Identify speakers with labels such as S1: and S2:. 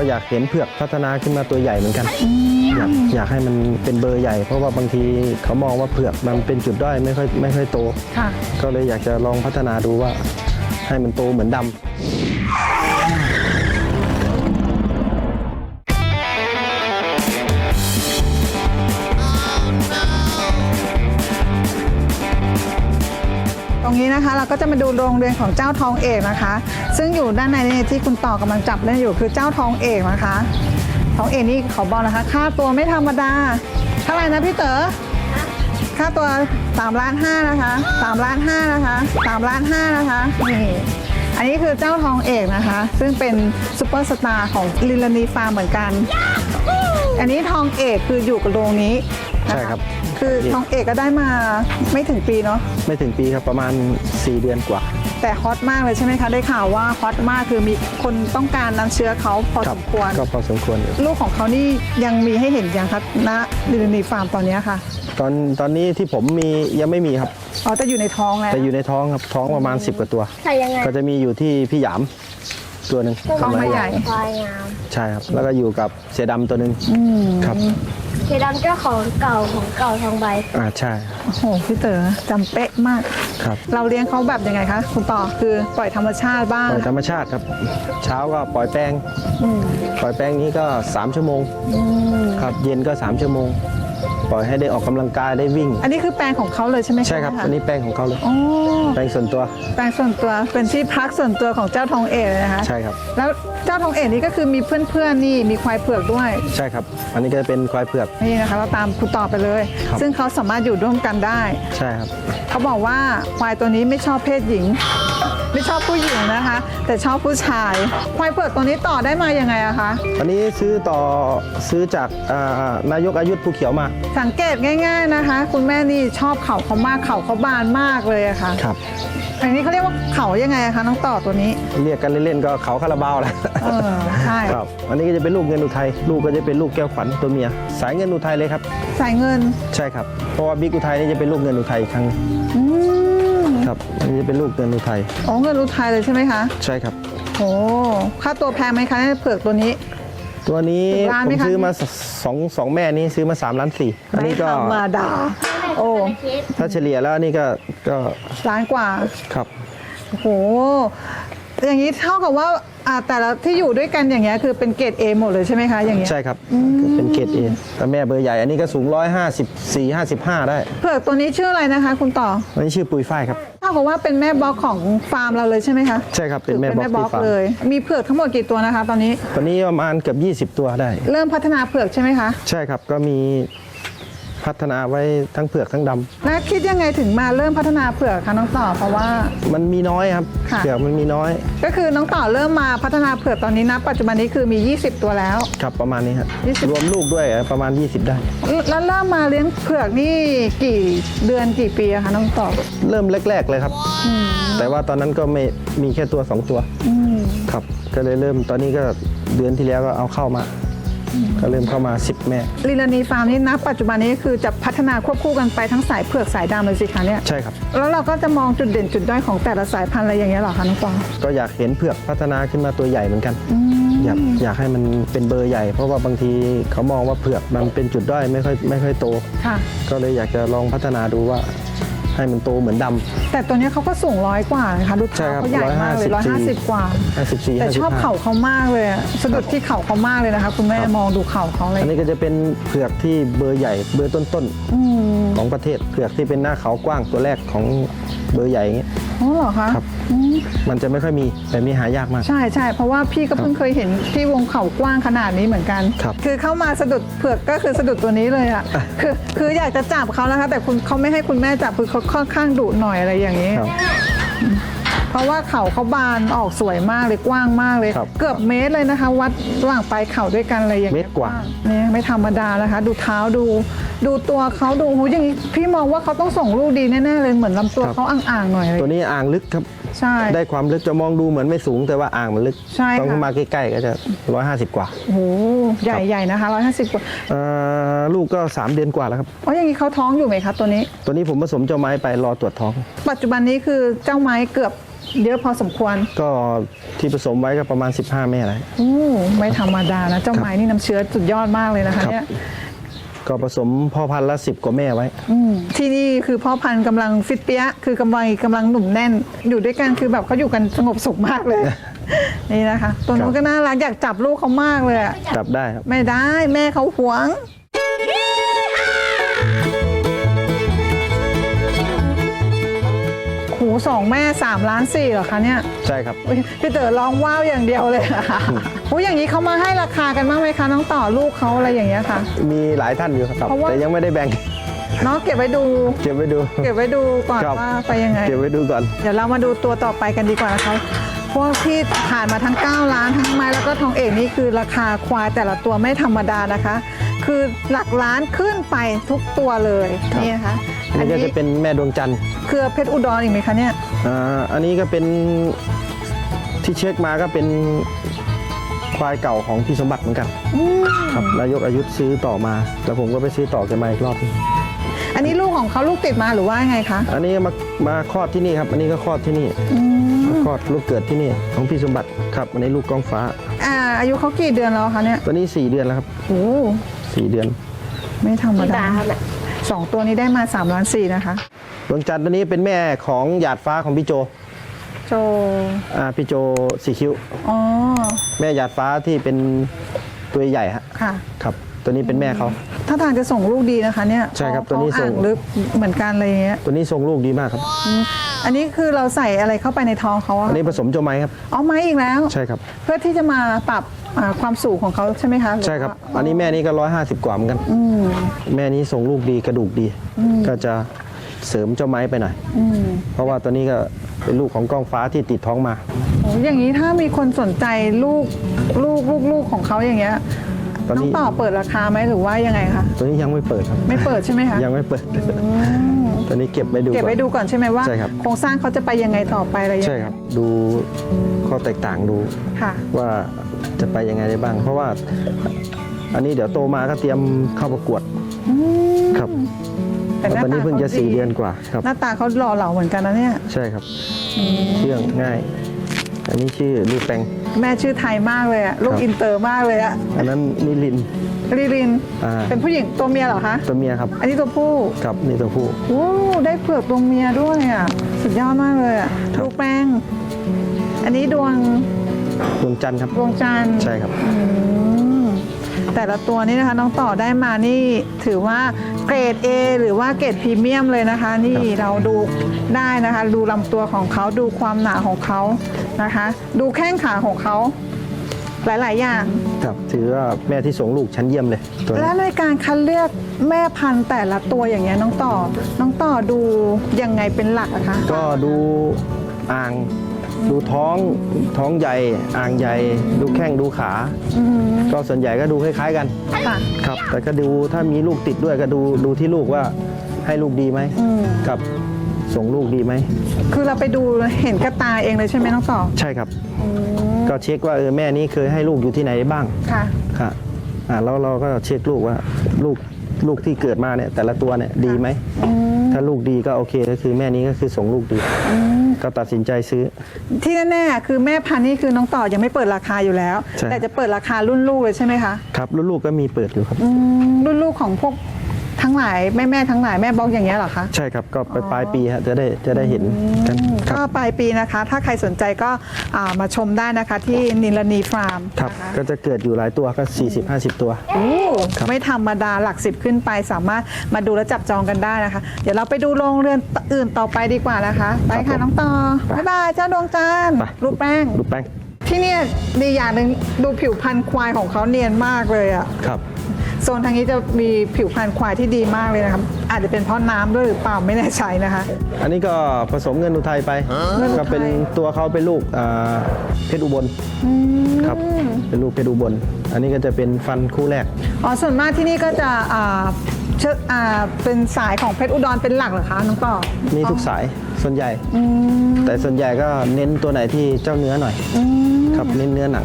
S1: ก็อยากเห็นเผือกพัฒนาขึ้นมาตัวใหญ่เหมือนกัน อยากอยากให้มันเป็นเบอร์ใหญ่ เพราะว่าบางทีเขามองว่าเผือกมันเป็นจุดด้อยไม่ค่อยไม่ค่อยโต
S2: ค่ะ
S1: ก็เลยอยากจะลองพัฒนาดูว่าให้มันโตเหมือนดำ
S2: นี้นะคะ เราก็จะมาดูโรงเรือนของเจ้าทองเอกนะคะ ซึ่งอยู่ด้านในนี่ที่คุณต่อกำลังจับเล่นอยู่คือเจ้าทองเอกนะคะ ทองเอกนี่เขาบอกนะคะ ค่าตัวไม่ธรรมดาเท่าไหร่นะพี่เต๋อค่าตัว3ล้านห้านะคะ3ล้านห้านะคะ3ล้านห้านะคะนี่อันนี้คือเจ้าทองเอกนะคะ ซึ่งเป็นซูเปอร์สตาร์ของลิลานีฟาร์มเหมือนกัน อันนี้ทองเอกคืออยู่กับโรงนี้
S1: ใช่ครับ
S2: คือทองเอกก็ได้มาไม่ถึงปีเนาะ
S1: ไม่ถึงปีครับประมาณ 4 เดือนกว่า
S2: แต่ฮอตมากเลยใช่ไหมคะ ได้ข่าวว่าฮอตมากคือมีคนต้องการนำเชื้อเขาพอ
S1: ค
S2: ส
S1: รับ
S2: มควร
S1: ก็พอสมควรอยู่
S2: ลูกของเขานี่ยังมีให้เห็นยังคะณดิลนีฟาร์มตอนนี้ค่ะ
S1: ตอนตอนนี้ที่ผมมียังไม่มีครับ
S2: อ๋อจะอยู่ในท้องแล้ว
S1: แต่อยู่ในท้องครับท้องประมาณ 10 กว่าตัว
S3: ใส่ยังไง
S1: ก็จะมีอยู่ที่พี่หยามตัวหนึ่ง
S2: ท้องไม่ใหญ่
S3: ควายงาม
S1: ใช่ครับแล้วก็อยู่กับเสือดำตัวหนึ่งครับ
S3: เจดำเจ้าของเก่าของเก่าทองใบ
S1: อ่าใช่
S2: โอ้โหพี่เต๋อจำเป๊ะมาก
S1: ครับ
S2: เราเลี้ยงเขาแบบยังไงคะ คุณต่อคือปล่อยธรรมชาติบ้าง
S1: ปล่อยธรรมชาติครับ เช้าก็ปล่อยแป้ง
S2: อืม
S1: ปล่อยแป้งนี้ก็ 3 ชั่วโมงครับ เย็นก็ 3 ชั่วโมง ปล่อยให้ได้ออกกำลังกายได้วิ่ง
S2: อันนี้คือแปลงของเขาเลยใช่ไหมะ
S1: ใช่ครับอันนี้แป้งของเขาเลย
S2: อ๋อ
S1: แป้งส่วนตัว
S2: แปลงส่วนตัวเป็นที่พักส่วนตัวของเจ้าทองเอกเลยนะคะ
S1: ใช่ครับ
S2: แล้วเจ้าทองเอกนี่ก็คือมีเพื่อนๆนี่มีควายเผือกด้วย
S1: ใช่ครับ อันนี้ก็จะเป็นควายเผือก
S2: นี่นะคะเราตามคุณต่อไปเลย
S1: ครับ
S2: ซึ่งเขาสามารถอยู่ร่วมกันได้
S1: ใช่ครับ
S2: เขาบอกว่าควายตัวนี้ไม่ชอบเพศหญิง ไม่ชอบผู้หญิงนะคะ แต่ชอบผู้ชายควายเผือกตัวนี้ต่อได้มายังไงอะคะ
S1: อันนี้ซื้อต่อซื้อจากอ่านายกอายุทภูเขียวมา
S2: สังเกตง่าย ๆนะคะ คุณแม่นี่ชอบเขาเขามากเขาเขาบานมากเลยอะค่ะ
S1: ครับ
S2: อันนี้เขาเรียกว่าเขายังไงอะคะน้องต่อตัวนี้
S1: เรียกกันเล่นๆก็เขาคาราบาวแหละ
S2: เออใช่
S1: ครับ อันนี้ก็จะเป็นลูกเงินอุทัยลูกก็จะเป็นลูกแก้วขวัญตัวเมีย สายเงินอุทัยเลยครับ
S2: สายเงิน
S1: ใช่ครับเพราะว่าบิ๊กอุทัยนี่จะเป็นลูกเงินอุทัยอีกครั้ง
S2: อืม
S1: ครับอั นนี้จะเป็นลูกเงินอุทัย
S2: อ๋อเงินรูไทยเลยใช่ไหมคะ
S1: ใช่ครับ
S2: โอ้ค่าตัวแพงไหมคะเนี่ยเผือกตัวนี้
S1: ตัวนี้
S2: ถึงล้าน
S1: ผ
S2: ไหม
S1: ม
S2: คะ
S1: ซื้อมาสสองสองแม่นี้ซื้อมา3ล้านสี่อันนี้ก็
S2: ไม่ธรรมดาโอ้
S1: ถ้าเฉลี่ยแล้วอันนี่ก็ก็
S2: ล้านกว่า
S1: ครับ
S2: โอ้โหอย่างนี้เท่ากับว่า อ่าแต่ละที่อยู่ด้วยกันอย่างเงี้ยคือเป็นเกรด A หมดเลยใช่ไหมคะอย่างเงี้ย
S1: ใช่ครับ เป็นเกรดเอแต่แม่เบอร์ใหญ่อันนี้ก็สูง 154 55 ได้
S2: เผือกตัวนี้ชื่ออะไรนะคะ คุณต่อ
S1: อันนี้ชื่อปุยฝ้ายครับ
S2: เท่ากับว่าเป็นแม่บล็อกของฟาร์มเราเลยใช่ไหมคะ
S1: ใช่ครับเป็นแม่บล็อกที่ฟาร์ม
S2: เลย มีเผือกทั้งหมดกี่ตัวนะคะ ตอนนี้
S1: ตอนนี้ประมาณเกือบ 20 ตัวได้
S2: เริ่มพัฒนาเผือกใช่ไหมคะ
S1: ใช่ครับก็มี พัฒนาไว้ทั้งเผือกทั้งดำ
S2: แล้วคิดยังไงถึงมาเริ่มพัฒนาเผือกคะน้องต่อเพราะว่า
S1: มันมีน้อยครับ
S2: ค่ะ
S1: เผือกมันมีน้อย
S2: ก็คือน้องต่อเริ่มมาพัฒนาเผือกตอนนี้นะ ปัจจุบันนี้คือมี 20 ตัวแล้ว
S1: ครับประมาณนี้ครับ
S2: 20
S1: รวมลูกด้วยประมาณ 20 ได้
S2: แล้วเริ่มมาเลี้ยงเผือกนี่กี่เดือนกี่ปีอะคะน้องต่อ
S1: เริ่มแรก ๆ เลยครับ แต่ว่าตอนนั้นก็ไม่มีแค่ตัว 2 ตัว
S2: อืม
S1: ครับ ก็เลยเริ่มตอนนี้ก็เดือนที่แล้วก็เอาเข้ามา ก็เริ่มเข้ามา 10 แม่
S2: ลิลานีฟาร์มนี่นะปัจจุบันนี้คือจะพัฒนาควบคู่กันไปทั้งสายเผือกสายดำเลยสิคะเนี่ย
S1: ใช่ครับ
S2: แล้วเราก็จะมองจุดเด่นจุดด้อยของแต่ละสายพันธุ์อะไรอย่างเงี้ยเหรอคะน้องปอง
S1: ก็อยากเห็นเผือกพัฒนาขึ้นมาตัวใหญ่เหมือนกัน อยากอยากให้มันเป็นเบอร์ใหญ่ เพราะว่าบางทีเขามองว่าเผือกมันเป็นจุดด้อยไม่ค่อยไม่ค่อยโต
S2: ค่ะ
S1: ก็เลยอยากจะลองพัฒนาดูว่า ให้มันโตเหมือนดำ
S2: แต่ตัวเนี้ยเขาก็สูงร้อยกว่านะคะดู
S1: ใช่
S2: เท้า
S1: ครับ
S2: เขาใหญ่มากเลยร้อยห้าสิบ
S1: 154
S2: กว่า
S1: 54
S2: แต่ชอบ
S1: 55
S2: เข่าเขามากเลยอะสะดุดที่เข่าเขามากเลยนะคะ คุณแม่
S1: ครับ
S2: มองดูเข่าเขาเลย
S1: อันนี้ก็จะเป็นเผือกที่เบอร์ใหญ่เบอร์ต้น
S2: อืม
S1: ๆของประเทศเผือกที่เป็นหน้าเขากว้างตัวแรกของเบอร์ใหญ่อย่างเงี้ย
S2: อ๋อเหรอคะ
S1: ครับ
S2: อืม
S1: มันจะไม่ค่อยมีแบบนี้หายากมาก
S2: ใช่ใช่เพราะว่าพี่ก็เพิ่งเคยเห็นที่วงเข่ากว้างขนาดนี้เหมือนกัน
S1: ครับ
S2: คือเข้ามาสะดุดเผือกก็คือสะดุดตัวนี้เลยอะคือคืออยากจะจับเขานะคะแต่คุณเขาไม่ให้คุณแม่จับคือเขาค่อนข้างดุหน่อยอะไรอย่างนี้
S1: ครับ
S2: เพราะว่าเขาเขาบานออกสวยมากเลยกว้างมากเลย
S1: ครับ
S2: เกือบเมตรเลยนะคะ วัดระหว่างปลายเข่าด้วยกันเลยอย่าง
S1: เม
S2: งี้ย
S1: ตรกว่า
S2: เนี่ยไม่ธรรมดานะคะ ดูเท้าดูดูตัวเขาดูหูอย่างนี้พี่มองว่าเขาต้องส่งลูกดีแน่ๆเลยเหมือนลำตัวเขาอ่างๆหน่อยเลย
S1: ตัวนี้อ่างลึกครับ
S2: ใช่
S1: ได้ความลึกจะมองดูเหมือนไม่สูงแต่ว่าอ่างมันลึก
S2: ใช่
S1: ต้อง
S2: ค่ะ
S1: มาใกล้ๆก็จะ 150 กว่า
S2: โอ้โหใหญ่ใหญ่นะคะร้อยห้าสิบกว่า
S1: เอ่อลูกก็ 3 เดือนกว่าแล้วครับ
S2: อ๋ออย่างนี้เขาท้องอยู่ไหมคะตัวนี้
S1: ตัวนี้ผมผสมเจ้าไม้ไปรอตรวจท้อง
S2: ปัจจุบันนี้คือเจ้าไม้เกือบ เยอะพอสมควร
S1: ก็ที่ผสมไว้ก็ประมาณ 15แม่อะไร
S2: อู้ไม่ธรรมดานะ เจ้าไม้นี่น้ำเชื้อสุดยอดมากเลยนะคะ
S1: ครับ
S2: เนี่ย
S1: ก็ผสมพ่อพันธุ์ละสิบกว่าแม่ไว้
S2: อืมที่นี่คือพ่อพันธุ์กำลังฟิตเปี้ยะคือกำลังกำลังหนุ่มแน่น อยู่ด้วยกันคือแบบเขาอยู่กันสงบสุขมากเลย นี่นะคะ ตัวนู้นก็น่ารักอยากจับลูกเขามากเลยอะ
S1: จับได้ครับ
S2: ไม่ได้แม่เขาหวง สองแม่สามล้านสี่เหรอคะเนี่ย
S1: ใช่ครับ
S2: อุ๊ยพี่เต๋อร้องว้าวอย่างเดียวเลยอะค่ะอุ้ยอย่างนี้เขามาให้ราคากันบ้างไหมคะน้องต่อลูกเขาอะไรอย่างเงี้ยค่ะ
S1: มีหลายท่านอยู่ครับ
S2: เพราะว่า
S1: แต่ยังไม่ได้แบ่ง
S2: เนาะเก็บไว้ดู
S1: เก็บไว้ดู
S2: เก็บไว้ดูก่อน
S1: ครับ
S2: ว่าไปยังไง
S1: เก็บไว้ดูก่อน
S2: เดี๋ยวเรามาดูตัวต่อไปกันดีกว่านะคะพวกที่ผ่านมาทั้ง 9 ล้านทั้งไม้แล้วก็ทองเอกนี่คือราคาควายแต่ละตัวไม่ธรรมดานะคะ คือหลักล้านขึ้นไปทุกตัวเลย
S1: ครับ
S2: นี่นะคะ
S1: อั
S2: อั
S1: น
S2: น
S1: นี้ก็
S2: นี้
S1: จะเป็นแม่ดวงจันทร์
S2: เครือเพชรอุดรอีกไหมคะเนี่ย
S1: อ่าอันนี้ก็เป็นที่เช็คมาก็เป็นควายเก่าของพี่สมบัติเหมือนกันครับนายกอายุซื้อต่อมา แล้วผมก็ไปซื้อต่อแกมาอีกรอบหนึ่ง
S2: อันนี้ลูกของเขาลูกติดมาหรือว่าไงคะ
S1: อันนี้มามาคลอดที่นี่ครับ อันนี้ก็คลอดที่นี่มาคลอดลูกเกิดที่นี่ของพี่สมบัติครับอันนี้ลูกกองฟ้า
S2: อ่าอายุเขากี่เดือนแล้วคะเนี่ย
S1: ตัวนี้ 4 เดือนแล้วครับ
S2: โอ้
S1: สี่เดือน
S2: ไม่ธรรม
S3: กี่
S2: ดา
S3: บาทครับเนี่ย
S2: สองตัวนี้ได้มา3ล้านสี่นะคะ
S1: ดวงจันทร์ตัวนี้เป็นแม่ของหยาดฟ้าของพี่โจ
S2: โจ
S1: อ่าพี่โจสีคิ้ว
S2: อ๋อ
S1: แม่หยาดฟ้าที่เป็นตัวใหญ่ฮะ
S2: ค่ะ
S1: ครับ ตัวนี้เป็นแม่เขา
S2: ถ้าทางจะส่งลูกดีนะคะเนี่ย
S1: ใช่ครับ
S2: ท้อ
S1: ตัวนี้ส่ง
S2: อ่างลึกเหมือนกันอะไรอย่างเงี้ย
S1: ตัวนี้ทรงลูกดีมากครับ
S2: อืมอันนี้คือเราใส่อะไรเข้าไปในท้องเขาอะ
S1: อันนี้ผสมโจไม้ครับ
S2: เอาไม้อีกแล้ว
S1: ใช่ครับ
S2: เพื่อที่จะมาปรับอ่าความสูงของเขาใช่ไหมคะหอว่า
S1: ใช่ครับ อันนี้แม่นี้ก็ร้อยห้าสิบกว่าเหมือนกันแม่นี้ทรงลูกดีกระดูกดี ก็จะเสริมเจ้าไม้ไปหน่อยเพราะว่าตัวนี้ก็เป็นลูกของกล้องฟ้าที่ติดท้องมา
S2: โอ้อย่างนี้ถ้ามีคนสนใจลูกลูกลูกลูกของเขาอย่างเงี้ย
S1: ตอนนี้
S2: น้องต่อเปิดราคาไหมหรือว่ายังไงคะ
S1: ตัวนี้ยังไม่เปิดครับ
S2: ไม่เปิดใช่ไหมคะ
S1: ยังไม่เปิด ตัวนี้เก็บไว้ดู
S2: เก็บไว้ดู
S1: ก่อน
S2: ก่อนใช่ไหมว่า
S1: ใช่ครับ
S2: โครงสร้างเขาจะไปยังไงต่อไปอะไรยังไง
S1: ใช่ครับ ดูข้อแตกต่างดู
S2: ค่ะ
S1: ว่าจะไปยังไงได้บ้าง เพราะว่า อันนี้เดี๋ยวโตมาก็เตรียมเข้าประกวดครับ
S2: แต่ห
S1: ต
S2: น้า
S1: อนนี้
S2: ตา
S1: เพิ่งจะ
S2: ขา
S1: สี่เดือนกว่าครับ
S2: หน้าตาเขาหล่อเหลาเหมือนกันนะเนี่ย
S1: ใช่ครับ เชื่องง่าย อันนี้ชื่อลูกแปง
S2: แม่ชื่อไทยมากเลยอะลูก
S1: ครับ
S2: อินเตอร์มากเลยอะ
S1: อันนั้นนิลินทร์
S2: ลิลิน
S1: อ่า
S2: เป็นผู้หญิงตัวเมียเหรอคะ
S1: ตัวเมียครับ
S2: อันนี้ตัวผู้
S1: ครับนี่ตัวผู้
S2: โอ้ได้เผือกตัวเมียด้วยอะสุดยอดมากเลยอะ
S1: ครับ
S2: ลูกแป้งอันนี้ดวง
S1: ดวงจันทร์ครับ
S2: ดวงจันทร์
S1: ใช่ครับ
S2: อืม แต่ละตัวนี้นะคะน้องต่อได้มานี่ถือว่าเกรด A หรือว่าเกรดพรีเมียมเลยนะคะ นี่เราดูได้นะคะ ดูลำตัวของเขาดูความหนาของเขานะคะ ดูแข้งขาของเขาหลาย ๆ อย่าง
S1: ครับถือว่าแม่ที่ส่งลูกชั้นเยี่ยมเลยตัวนี้
S2: และในการคัดเลือกแม่พันธุ์แต่ละตัวอย่างเงี้ยน้องต่อ น้องต่อดูยังไงเป็นหลักอะคะ
S1: ก็ดูอ่าง ดูท้องท้องใหญ่อ่างใหญ่ดูแข้งดูขา
S2: อืม
S1: ก็ส่วนใหญ่ก็ดูคล้ายๆกัน
S2: ค่ะ
S1: ครับ แต่ก็ดูถ้ามีลูกติดด้วยก็ดูดูที่ลูกว่าให้ลูกดีไหม
S2: อืม
S1: ครับส่งลูกดีไหม
S2: คือเราไปดูเห็นกระตาเองเลยใช่ไหมน้องต่อ
S1: ใช่ครับ
S2: อืม
S1: ก็เช็คว่าเออแม่นี้เคยให้ลูกอยู่ที่ไหนได้บ้าง
S2: ค่ะ
S1: ค่ะอ่าแล้วเราก็เช็คลูกว่าลูกลูกที่เกิดมาเนี่ยแต่ละตัวเนี่ยดีไหม
S2: อืม
S1: ถ้าลูกดีก็โอเคก็คือแม่นี้ก็คือส่งลูกดี ก็ตัดสินใจซื้อ
S2: ที่แน่ๆคือแม่พันธุ์นี่คือน้องต่อยังไม่เปิดราคาอยู่แล้ว
S1: ใช่
S2: แต่จะเปิดราคารุ่นลูกเลยใช่ไหมคะ
S1: ครับรุ่นลูกก็มีเปิดอยู่ครับ
S2: อืมรุ่นลูกของพวก ทั้งหลายแม่แม่ๆทั้งหลายแม่บล็อกอย่างเงี้ยเหรอคะ
S1: ใช่ครับก็ไปปลายปีฮะจะได้จะได้เห็นกันค
S2: ก็
S1: รับ
S2: ปลายปีนะคะ ถ้าใครสนใจก็อ่ามาชมได้นะคะที่นิลนีฟาร์ม
S1: ครับ
S2: นะคะ
S1: ก็จะเกิดอยู่หลายตัวก็ 40-50 ตัว
S2: โอ้
S1: ครับ
S2: ไม่ธรรมดาหลักสิบขึ้นไปสามารถมาดูและจับจองกันได้นะคะ เดี๋ยวเราไปดูโรงเรือนอื่นต่อไปดีกว่านะคะ ไปค่ะน้องต่อ บ๊ายบายเจ้าดวงจันทร์
S1: ไป
S2: รูปแป้ง
S1: ลูกแป้ง
S2: ที่เนี่ยดีอย่างหนึ่งดูผิวพรรณควายของเขาเนียนมากเลยอะ
S1: ครับ
S2: โซนทางนี้จะมีผิวพรรณควายที่ดีมากเลยนะครับ อาจจะเป็นเพราะน้ำด้วยหรือเปล่าไม่แน่ใจนะคะ
S1: อันนี้ก็ผสมเงินอุทัยไป
S2: เงินอุทัย
S1: ก็เป็นตัวเขาเป็นลูกอ่าเพชรอุบลครับ เป็นลูกเพชรอุบล อันนี้ก็จะเป็นฟันคู่แรก
S2: อ๋อส่วนมากที่นี่ก็จะอ่าเชิดอ่าเป็นสายของเพชรอุดรเป็นหลักเหรอคะน้องต่อ
S1: มีทุกสายส่วนใหญ่ แต่ส่วนใหญ่ก็เน้นตัวไหนที่เจ้าเนื้อหน่อย ครับเน้นเนื้อหนัง